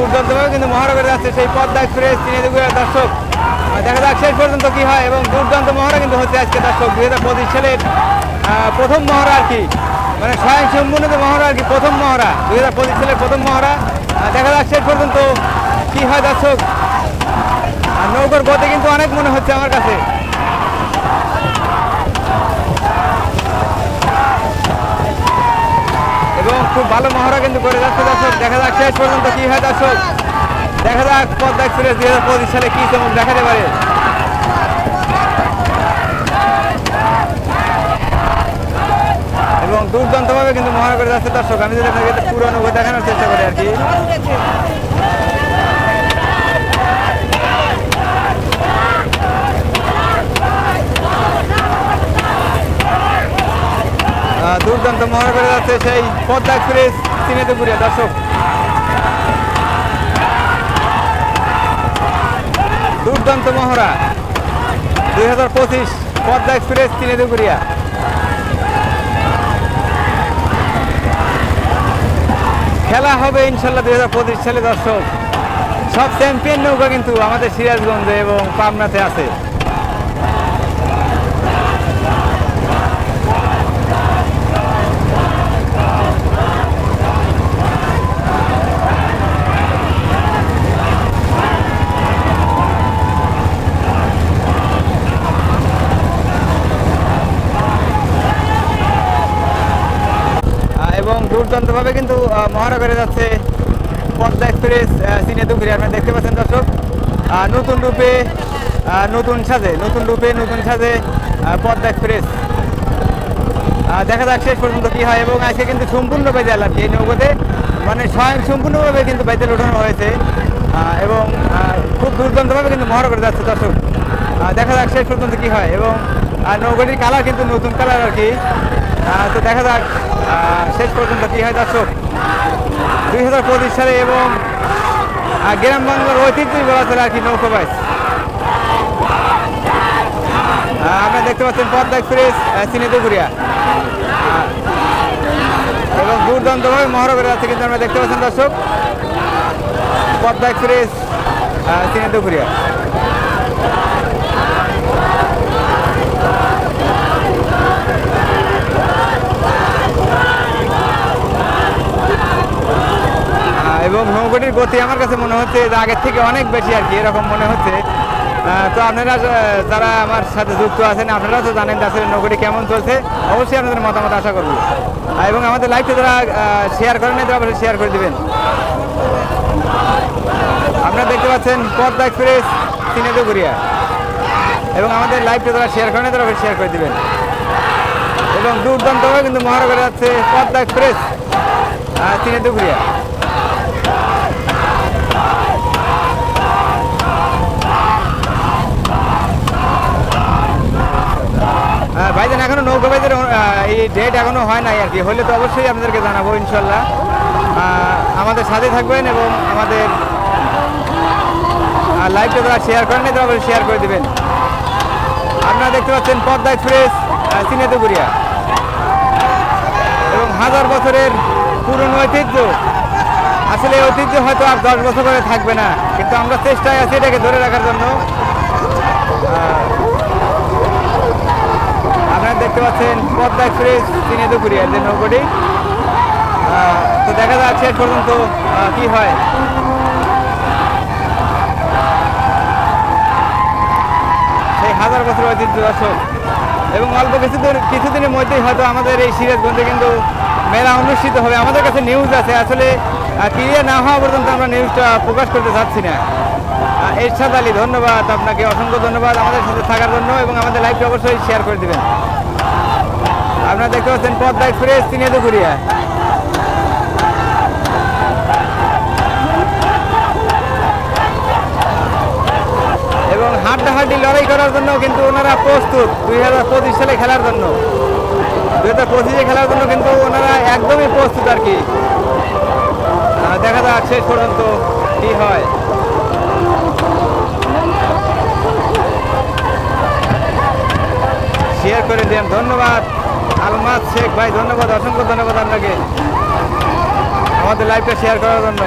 দুর্দান্তভাবে কিন্তু মহড়া করে যাচ্ছে, সেই পদ্মা এক্সপ্রেস চিনিদুগুড়ার দর্শক। দেখা যাক শেষ পর্যন্ত কি হয় এবং দুর্দান্ত মহড়া কিন্তু হচ্ছে আজকে দর্শক, দুই হাজার পঁচিশ সালের প্রথম মহড়া আর কি। মানে স্বয়ং সম্পূর্ণ মহড়া আর কি, প্রথম মহড়া দুই হাজার পঁচিশ সালের প্রথম মহড়া দেখা যাক শেষ পর্যন্ত কি হয় দর্শক। আর নৌকার গতি কিন্তু অনেক মনে হচ্ছে আমার কাছে এবং খুব ভালো মহড়া কিন্তু করে যাচ্ছে দর্শক। দেখা যাক শেষ পর্যন্ত কি হয় দর্শক। দেখা যাক পদ্মা এক্সপ্রেস দুই হাজার পঁচিশ সালে কি চমক দেখাতে পারে। এবং দুর্দান্তভাবে কিন্তু মহড়া করে যাচ্ছে দর্শক। আমি যদি আপনাকে পুরো অনুভব দেখানোর চেষ্টা করি আর কি আহ, দুর্দান্ত করে সেই পদ্মা এক্সপ্রেস চিনেতুপুরিয়া দর্শক। দুর্দান্ত মহড়া। দুই হাজার পঁচিশ পদ্মা এক্সপ্রেস চিনেতুপুরিয়া খেলা হবে ইনশাল্লাহ দুই হাজার পঁচিশ সালে, দর্শক। সব চ্যাম্পিয়ন নৌকা কিন্তু আমাদের সিরাজগঞ্জে এবং পাবনাতে আছে আহ, এবং দুর্দান্তভাবে কিন্তু করে যাচ্ছে পদ্মা এক্সপ্রেস সিনে দুপুরে আপনারা দেখতে পাচ্ছেন দর্শক নতুন রূপে নতুন সাজে, নতুন রূপে, নতুন সাজে পদ্মা এক্সপ্রেস। দেখা যাক শেষ পর্যন্ত কী হয় এবং আজকে কিন্তু সম্পূর্ণ বেজাল কি এই নৌকোতে। মানে স্বয়ং সম্পূর্ণভাবে কিন্তু বেজাল ওঠানো হয়েছে। এবং খুব দুর্দান্তভাবে কিন্তু মহড়া করে যাচ্ছে দর্শক। দেখা যাক শেষ পর্যন্ত কী হয় এবং নৌকাটির কালার কিন্তু নতুন কালার আর কি। তো দেখা যাক শেষ পর্যন্ত কী হয় দর্শক? দুই হাজার পঁচিশ সালে এবং গ্রাম বাংলার ঐতিহ্যই বলা চলে আর কি নৌকোবাইজ আপনারা দেখতে পাচ্ছেন পদ্মা এক্সপ্রেস সিনেদুগুড়িয়া এবং দুর্দান্তভাবে মহড়া করে যাচ্ছে কিন্তু আমরা দেখতে পাচ্ছেন দর্শক, পদ্মা এক্সপ্রেস সিনেদুগুড়িয়া নৌকাটির গতি আমার কাছে মনে হচ্ছে যে আগের থেকে অনেক বেশি আর কি, এরকম মনে হচ্ছে। তো আপনারা যারা আমার সাথে যুক্ত আছেন আপনারা তো জানেন যে আসলে নৌকাটি কেমন চলছে। অবশ্যই আপনাদের মতামত আশা করব। এবং আমাদের লাইভটা যারা শেয়ার করেন তারা অবশ্যই শেয়ার করে দেবেন। আপনারা দেখতে পাচ্ছেন পদ্মা এক্সপ্রেস সিনেদুগুড়িয়া এবং আমাদের লাইভটা যারা শেয়ার করেন তারা শেয়ার করে দেবেন। এবং দুর্দান্তভাবে কিন্তু মহারা করে যাচ্ছে পদ্মা এক্সপ্রেস সিনেদুগুড়িয়া ডেট এখনও হয় নাই আর কি। হলে তো অবশ্যই আপনাদেরকে জানাব, ইনশাল্লাহ। আমাদের সাথে থাকবেন এবং আমাদের লাইভটা যারা শেয়ার করেন তারা শেয়ার করে দিবেন। আপনারা দেখতে পাচ্ছেন পদ্মা এক্সপ্রেস সিনেতুগুড়িয়া এবং হাজার বছরের পুরনো ঐতিহ্য। আসলে ঐতিহ্য হয়তো আর দশ বছর করে থাকবে না, কিন্তু আমরা চেষ্টায় আছি এটাকে ধরে রাখার জন্য। দেখতে পাচ্ছেন পদ্মা এক্সপ্রেস তিনে দুপুরিয়া যে নৌকোটি। তো দেখা যাক শেষ পর্যন্ত কি হয়। সেই হাজার বছর ঐতিহ্য দর্শক। এবং অল্প কিছুদিন, কিছুদিনের মধ্যেই হয়তো আমাদের এই সিরাজগঞ্জে কিন্তু মেলা অনুষ্ঠিত হবে। আমাদের কাছে নিউজ আছে। আসলে ক্লিয়ার না হওয়া পর্যন্ত আমরা নিউজটা প্রকাশ করতে চাচ্ছি না। এরশাদ আলী, ধন্যবাদ আপনাকে। অসংখ্য ধন্যবাদ আমাদের সাথে থাকার জন্য এবং আমাদের লাইভটা অবশ্যই শেয়ার করে দিবেন। আপনারা দেখতে পাচ্ছেন পদ্মা এক্সপ্রেস তিনে দুপুরিয়া এবং হাড্ডাহাড্ডি লড়াই করার জন্য কিন্তু ওনারা প্রস্তুত, দুই হাজার পঁচিশ সালে খেলার জন্য। দুই হাজার পঁচিশে খেলার জন্য কিন্তু ওনারা একদমই প্রস্তুত আর কি। দেখা যাক শেষ পর্যন্ত কি হয়। শেয়ার করে দেন, ধন্যবাদ। আলমাদ শেখ ভাই ধন্যবাদ অসংখ্য ধন্যবাদ আপনাকে। আমাদের লাইভটা শেয়ার করার জন্য।